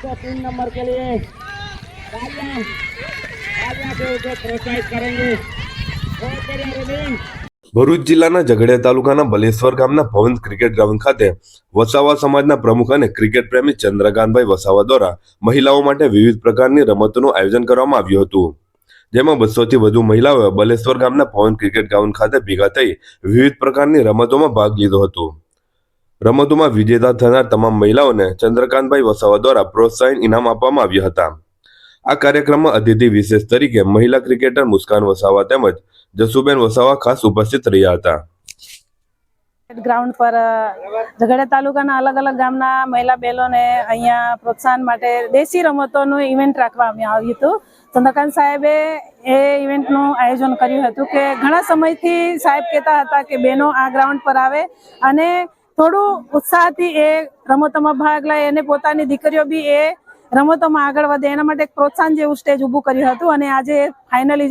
तो तीन नंबर के लिए तालियां तालियां से उसे प्रोत्साहित करेंगे बहुत बढ़िया रनिंग ભરૂચ જિલ્લાના ઝઘડિયા તાલુકાના બલેશ્વર ગામના ભવન ક્રિકેટ ગ્રાઉન્ડ ખાતે વસાવા સમાજના પ્રમુખ અને ક્રિકેટ પ્રેમી ચંદ્રકાંતભાઈ વસાવા દ્વારા મહિલાઓ માટે વિવિધ પ્રકારની રમતોનું આયોજન કરવામાં આવ્યું હતું જેમાં બસોથી વધુ મહિલાઓએ બલેશ્વર ગામના ભવન ક્રિકેટ ગ્રાઉન્ડ ખાતે ભેગા થઈ વિવિધ પ્રકારની રમતોમાં ભાગ લીધો હતો રમતોમાં વિજેતા થનાર તમામ મહિલાઓને ચંદ્રકાંતભાઈ વસાવા દ્વારા પ્રોત્સાહન ઇનામ આપવામાં આવ્યા હતા. આ કાર્યક્રમમાં અતિથિ વિશેષ તરીકે મહિલા ક્રિકેટર મુસ્કાન વસાવા તેમજ જસુબેન વસાવા ખાસ ઉપસ્થિત રહ્યા હતા. ગ્રાઉન્ડ પર ઝઘડિયા તાલુકાના અલગ અલગ ગામના મહિલા બહેનોને અહીંયા પ્રોત્સાહન માટે દેશી રમતોનું ઇવેન્ટ રાખવામાં આવ્યું હતું. ચંદ્રકાંત સાહેબે એ ઇવેન્ટનું આયોજન કર્યું હતું કે ઘણા સમયથી સાહેબ કહેતા હતા કે બહેનો આ ગ્રાઉન્ડ પર આવે અને થોડું ઉત્સાહથી એ રમતોમાં ભાગ લે અને પોતાની દીકરીઓ બી એ રમતોમાં આગળ વધે, એના માટે એક પ્રોત્સાહન જેવું સ્ટેજ ઊભું કર્યું હતું અને આજે ફાઇનલી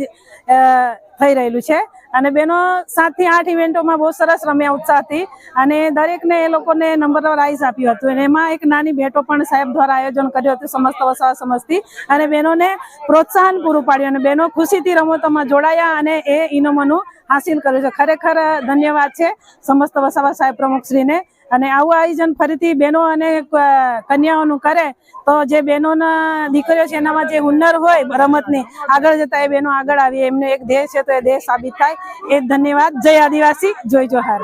થઈ રહેલું છે. અને બેનો સાતથી આઠ ઇવેન્ટોમાં બહુ સરસ રમ્યા ઉત્સાહથી અને દરેકને એ લોકોને નંબર રાઇઝ આપ્યું હતું. અને એમાં એક નાની ભેટો પણ સાહેબ દ્વારા આયોજન કર્યું હતું સમસ્ત વસાવા સમજથી અને બહેનોને પ્રોત્સાહન પૂરું પાડ્યું અને બહેનો ખુશીથી રમતોમાં જોડાયા અને એ ઇનામોનું હાસિલ કર્યું છે. ખરેખર ધન્યવાદ છે સમસ્ત વસાવા સાહેબ પ્રમુખશ્રીને. અને આવું આયોજન ફરીથી બહેનો અને કન્યાઓનું કરે તો જે બહેનોના દીકરીઓ છે એનામાં જે હુનર હોય રમતની, આગળ જતા એ બહેનો આગળ આવી એમને એક ધ્યેય છે તો એ ધ્યેય સાબિત થાય. એ ધન્યવાદ. જય આદિવાસી. જોઈ જોહાર.